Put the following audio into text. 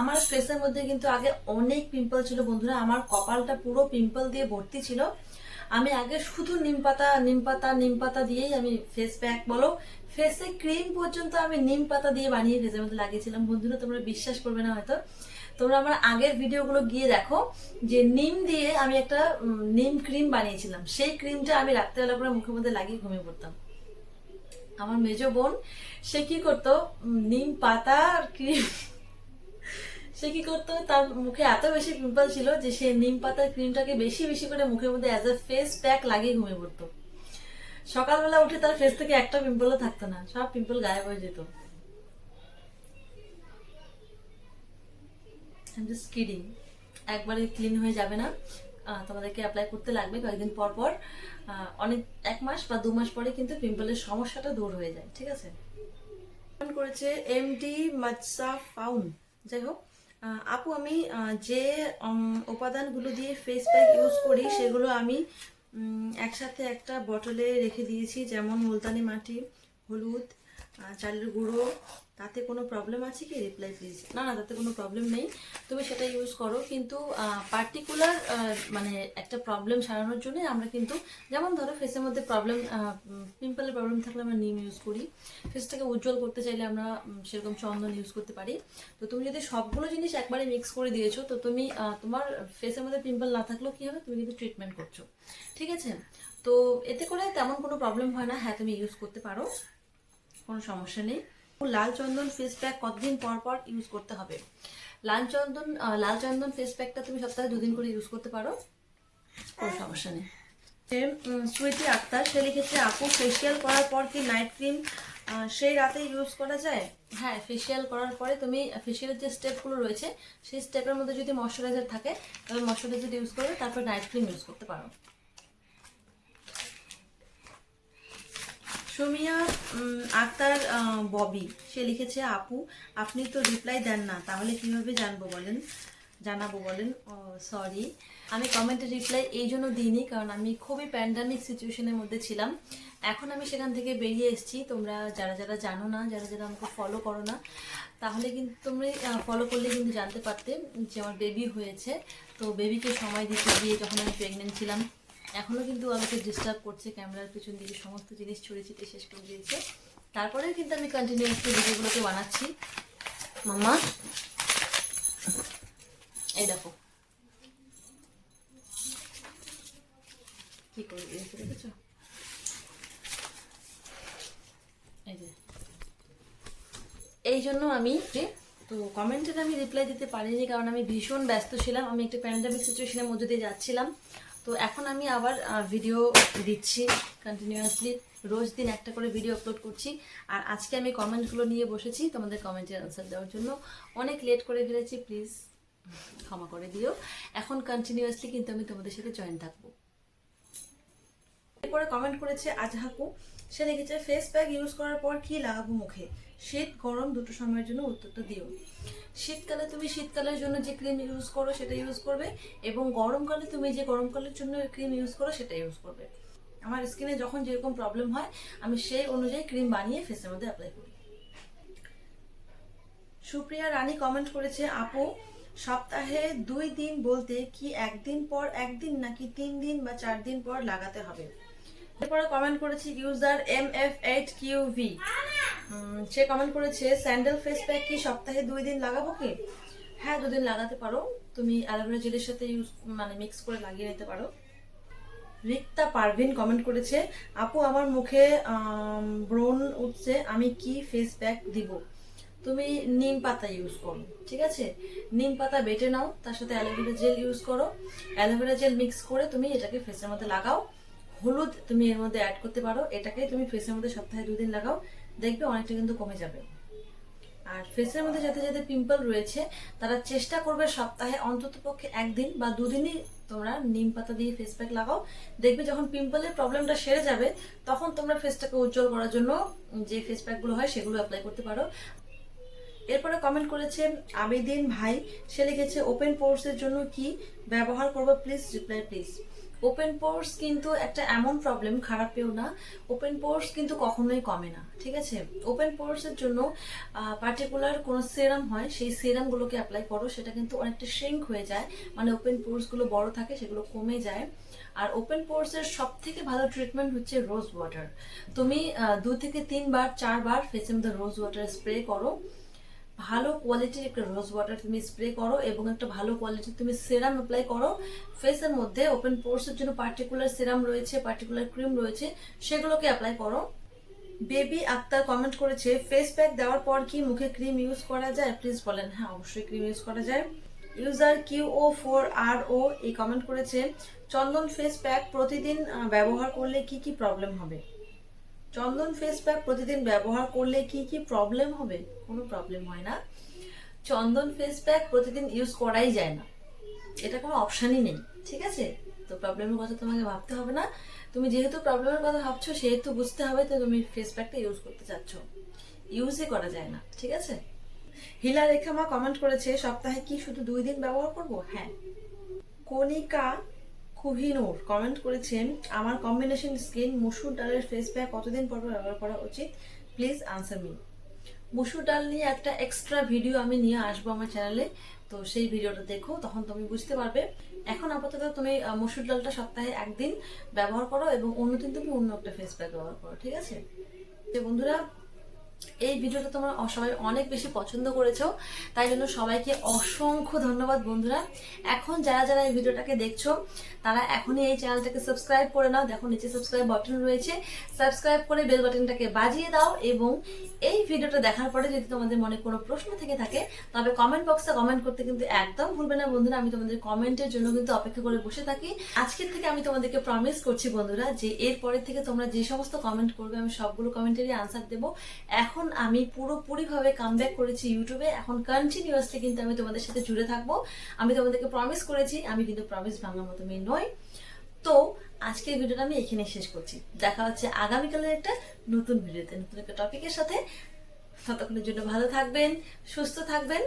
আমার ফেসের মধ্যে কিন্তু আগে অনেক পিম্পল ছিল বন্ধুরা। আমার কপালটা পুরো পিম্পল দিয়ে ভর্তি ছিল। আমি আগে শুধু নিম পাতা নিম পাতা নিম পাতা দিয়েই আমি ফেস প্যাক বলো ফেসে ক্রিম পর্যন্ত আমি নিম পাতা দিয়ে বানিয়ে ফেসের মধ্যে লাগিয়েছিলাম। বন্ধুরা, তোমরা বিশ্বাস করবে না হয়তো। তোমরা আমার আগের ভিডিওগুলো গিয়ে দেখো, যে নিম দিয়ে আমি একটা নিম ক্রিম বানিয়েছিলাম। সেই ক্রিমটা আমি রাত্রেবেলা করে মুখের মধ্যে লাগিয়ে ঘুমিয়ে পড়তাম। আমার মেজ বোন, সে কি করতো? নিম পাতা ক্রিম সে কি করতো? তার মুখে এত বেশি পিম্পল ছিল যে সে নিম পাতার ক্রিমটাকে বেশি বেশি করে মুখের মধ্যে অ্যাজ এ ফেস প্যাক লাগিয়ে ঘুমিয়ে পড়তো। সকালবেলা উঠে তার ফেস থেকে একটা পিম্পলও থাকতো না, সব পিম্পল গায়েব হয়ে যেত। জাস্ট কিডিং একবারে ক্লিন হয়ে যাবে না। তোমাদেরকে অ্যাপ্লাই করতে লাগবে কয়েকদিন পর পর। অনেক, এক মাস বা দু মাস পরে কিন্তু পিম্পলের সমস্যাটা দূর হয়ে যায়, ঠিক আছে? করেছে এমডি মাৎসা ফাউন যাই হোক আপু, আমি যে উপাদানগুলো দিয়ে ফেস প্যাক ইউজ করি, সেগুলো আমি একসাথে একটা বটলে রেখে দিয়েছি, যেমন মুলতানি মাটি, হলুদ চালের গুঁড়ো, তাতে কোনো প্রবলেম আছে কি? রিপ্লাই প্লিজ না না, তাতে কোনো প্রবলেম নেই। তুমি সেটা ইউজ করো। কিন্তু পার্টিকুলার মানে একটা প্রবলেম সারানোর জন্য আমরা কিন্তু, যেমন ধরো ফেসের মধ্যে প্রবলেম পিম্পলের প্রবলেম থাকলে আমরা নিম ইউজ করি। ফেসটাকে উজ্জ্বল করতে চাইলে আমরা সেরকম চন্দন ইউজ করতে পারি। তো তুমি যদি সবগুলো জিনিস একবারে মিক্স করে দিয়েছ, তো তুমি তোমার ফেসের মধ্যে পিম্পল না থাকলেও কি হবে? তুমি কিন্তু ট্রিটমেন্ট করছ। ঠিক আছে? তো এতে করে তেমন কোনো প্রবলেম হয় না। হ্যাঁ তুমি ইউজ করতে পারো। কোনো সমস্যা নেই। লাল চন্দন ফেস প্যাক কতদিন পর পর ইউজ করতে হবে? লাল চন্দন লাল চন্দন ফেস প্যাকটা তুমি সপ্তাহে দুদিন করে ইউজ করতে পারো। কোনো সমস্যা নেই। সুইটি আক্তার, সে লিখেছে, আপু ফেসিয়াল করার পর কি নাইট ক্রিম সেই রাতে ইউজ করা যায়? হ্যাঁ ফেসিয়াল করার পরে তুমি ফেসিয়ালের যে স্টেপগুলো রয়েছে, সেই স্টেপের মধ্যে যদি ময়শ্চারাইজার থাকে, তাহলে ময়শ্চারাইজার ইউজ করবে তারপর নাইট ক্রিম ইউজ করতে পারো। সুমিয়া আক্তার ববি, সে লিখেছে, আপু, আপনি তো রিপ্লাই দেন না, তাহলে কীভাবে জানব বলেন? জানাব বলেন? সরি আমি কমেন্টে রিপ্লাই এই জন্য দিইনি, কারণ আমি খুবই প্যান্ডামিক সিচুয়েশনের মধ্যে ছিলাম। এখন আমি সেখান থেকে বেরিয়ে এসেছি। তোমরা যারা যারা জানো না, যারা যারা আমাকে ফলো করো না, তাহলে কিন্তু তোমরা ফলো করলে কিন্তু জানতে পারতে যে আমার বেবি হয়েছে। তো বেবিকে সময় দিতে গিয়ে যখন আমি প্রেগনেন্ট ছিলাম এখনও কিন্তু আমাকে ডিস্টার্ব করছে ক্যামেরার পিছন দিকে সমস্ত জিনিস ছড়িয়ে ছিটিয়ে শেষ করে দিয়েছে। তারপরেও কিন্তু আমি কন্টিনিউয়াসলি ভিডিওগুলোকে বানাচ্ছি। মাম্মা, এই দেখো। কি করে দিয়েছে দেখেছ? এই যে। এই জন্য আমি তো কমেন্টের আমি রিপ্লাই দিতে পারিনি, কারণ আমি ভীষণ ব্যস্ত ছিলাম। আমি একটা প্যান্ডামিক সিচুয়েশনের মধ্যে দিয়ে যাচ্ছিলাম। তো এখন আমি আবার ভিডিও দিচ্ছি কন্টিনিউয়াসলি রোজ দিন একটা করে ভিডিও আপলোড করছি। আর আজকে আমি কমেন্টগুলো নিয়ে বসেছি তোমাদের কমেন্টের আনসার দেওয়ার জন্য। অনেক লেট করে ফেলেছি প্লিজ ক্ষমা করে দিও। এখন কন্টিনিউয়াসলি কিন্তু আমি তোমাদের সাথে জয়েন থাকব। এরপরে কমেন্ট করেছে আজহাকু সে লিখেছে ফেস প্যাক ইউজ করার পর কি লাগাবো মুখে? শীত, গরম দুটো সময়ের জন্য উত্তরটা দিও। শীতকালে তুমি শীতকালের জন্য যে ক্রিম ইউজ করো সেটা ইউজ করবে এবং গরমকালে তুমি যে গরমকালের জন্য ক্রিম ইউজ করো সেটা ইউজ করবে। আমার স্কিনে যখন যেরকম প্রবলেম হয়, আমি সেই অনুযায়ী ক্রিম বানিয়ে ফেসের মধ্যে অ্যাপ্লাই করি। সুপ্রিয়া রানী কমেন্ট করেছে, আপু, সপ্তাহে দুই দিন বলতে কি একদিন পর একদিন নাকি তিন দিন বা চার দিন পর লাগাতে হবে? এরপরে কমেন্ট করেছে user M F eight Q V সে কমেন্ট করেছে স্যান্ডেল ফেস প্যাক কি সপ্তাহে দুই দিন লাগাবো কি? হ্যাঁ দুদিন লাগাতে পারো। তুমি অ্যালোভেরা জেলের সাথে ইউজ মানে মিক্স করে লাগিয়ে নিতে পারো। রিক্তা পারভিন কমেন্ট করেছে, আপু, আমার মুখে ব্রণ উঠছে, আমি কি ফেস প্যাক দিব? তুমি নিম পাতা ইউজ করো, ঠিক আছে? নিম পাতা বেটে নাও, তার সাথে অ্যালোভেরা জেল ইউজ করো। অ্যালোভেরা জেল মিক্স করে তুমি এটাকে ফেসের মধ্যে লাগাও। হলুদ তুমি এর মধ্যে অ্যাড করতে পারো। এটাকে তুমি ফেসের মধ্যে সপ্তাহে দুদিন লাগাও। দেখবে অনেকটা কিন্তু কমে যাবে। আর ফেসের মধ্যে যাতে যাতে পিম্পল রয়েছে, তারা চেষ্টা করবে সপ্তাহে অন্তত পক্ষে একদিন বা দুদিনই তোমরা নিম পাতা দিয়ে ফেস প্যাক লাগাও। দেখবে যখন পিম্পলের প্রবলেমটা সেরে যাবে, তখন তোমরা ফেসটাকে উজ্জ্বল করার জন্য যে ফেস প্যাকগুলো হয় সেগুলো অ্যাপ্লাই করতে পারো। এরপরে কমেন্ট করেছে আবেদিন ভাই। সে লিখেছে ওপেন পোর্সের জন্য কি ব্যবহার করব? Please reply please open pores কিন্তু একটা এমন প্রবলেম খারাপ পেও না। ওপেন পোর্স কিন্তু কখনোই কমে না, ঠিক আছে? ওপেন পোর্সের জন্য পার্টিকুলার কোনো সেরাম হয়, সেই সেরামগুলোকে অ্যাপ্লাই করো, সেটা কিন্তু অনেকটা শ্রিঙ্ক হয়ে যায়। মানে ওপেন পোর্সগুলো বড় থাকে, সেগুলো কমে যায়। আর ওপেন পোর্সের সব থেকে ভালো ট্রিটমেন্ট হচ্ছে রোজ ওয়াটার তুমি দু থেকে তিনবার, চারবার ফেসের মধ্যে রোজ ওয়াটার স্প্রে করো। ভালো কোয়ালিটির একটা রোজ ওয়াটার তুমি স্প্রে করো এবং একটা ভালো কোয়ালিটির তুমি সেরাম অ্যাপ্লাই করো। ফেসের মধ্যে ওপেন পোর্সের জন্য পার্টিকুলার সেরাম রয়েছে পার্টিকুলার ক্রিম রয়েছে, সেগুলোকে অ্যাপ্লাই করো। বেবি আক্তার কমেন্ট করেছে ফেস প্যাক দেওয়ার পর কি মুখে ক্রিম ইউজ করা যায়? প্লিজ বলেন। হ্যাঁ অবশ্যই ক্রিম ইউজ করা যায়। User Q O four R O এই কমেন্ট করেছে, চন্দন ফেস প্যাক প্রতিদিন ব্যবহার করলে কি কি প্রবলেম হবে? চন্দন ফেস প্যাক প্রতিদিন ব্যবহার করলে কি কি প্রবলেম হবে? কোনো প্রবলেম হয় না। চন্দন ফেস প্যাক প্রতিদিন ইউজ করাই যায় না। এটা কোনো অপশানই নেই, ঠিক আছে? তো প্রবলেমের কথা তোমাকে ভাবতে হবে না। তুমি যেহেতু প্রবলেমের কথা ভাবছ, সেহেতু বুঝতে হবে তো তুমি ফেস প্যাকটা ইউজ করতে চাচ্ছ। ইউজই করা যায় না, ঠিক আছে? হিলা রেখামা কমেন্ট করেছে, সপ্তাহে কি শুধু দুই দিন ব্যবহার করব? হ্যাঁ। কণিকা কুহিনুর কমেন্ট করেছেন, আমার কম্বিনেশন স্কিন মসুর ডালের ফেস প্যাক কতদিন পর ব্যবহার করা উচিত? প্লিজ আনসার মি মসুর ডাল নিয়ে একটা এক্সট্রা ভিডিও আমি নিয়ে আসব আমার চ্যানেলে তো সেই ভিডিওটা দেখো, তখন তুমি বুঝতে পারবে। এখন আপাতত তুমি মসুর ডালটা সপ্তাহে একদিন ব্যবহার করো এবং অন্যদিন তুমি অন্য একটা ফেস প্যাক ব্যবহার করো, ঠিক আছে? বন্ধুরা এই ভিডিওটা তোমরা সবাই অনেক বেশি পছন্দ করেছ, তাই জন্য সবাইকে অসংখ্য ধন্যবাদ বন্ধুরা। এখন যারা যারা এই ভিডিওটাকে দেখছ, তারা এখনই এই চ্যানেলটাকে সাবস্ক্রাইব করে নাও। দেখো নিচে সাবস্ক্রাইব বাটন রয়েছে। সাবস্ক্রাইব করে বেল বাটনটাকে বাজিয়ে দাও এবং এই ভিডিওটা দেখার পরে যদি তোমাদের মনে কোনো প্রশ্ন থেকে থাকে, তবে কমেন্ট বক্সে কমেন্ট করতে কিন্তু একদম ভুলবে না বন্ধুরা। আমি তোমাদের কমেন্টের জন্য কিন্তু অপেক্ষা করে বসে থাকি। আজকের থেকে আমি তোমাদেরকে প্রমিস করছি বন্ধুরা যে এরপরের থেকে তোমরা যে সমস্ত কমেন্ট করবে, আমি সবগুলো কমেন্টেরই আনসার দেবো। এখন আমি পুরোপুরিভাবে কামব্যাক করেছি ইউটিউবে এখন কন্টিনিউয়াসলি কিন্তু আমি তোমাদের সাথে জুড়ে থাকব। আমি তোমাদেরকে প্রমিস করেছি, আমি কিন্তু প্রমিস ভাঙার মতো মেয়ে নই। তো, আজকের ভিডিওটা আমি এখানে শেষ করছি। দেখা হচ্ছে আগামীকালের একটা নতুন ভিডিওতে, নতুন একটা টপিকের সাথে। ততক্ষণের জন্য ভালো থাকবেন, সুস্থ থাকবেন।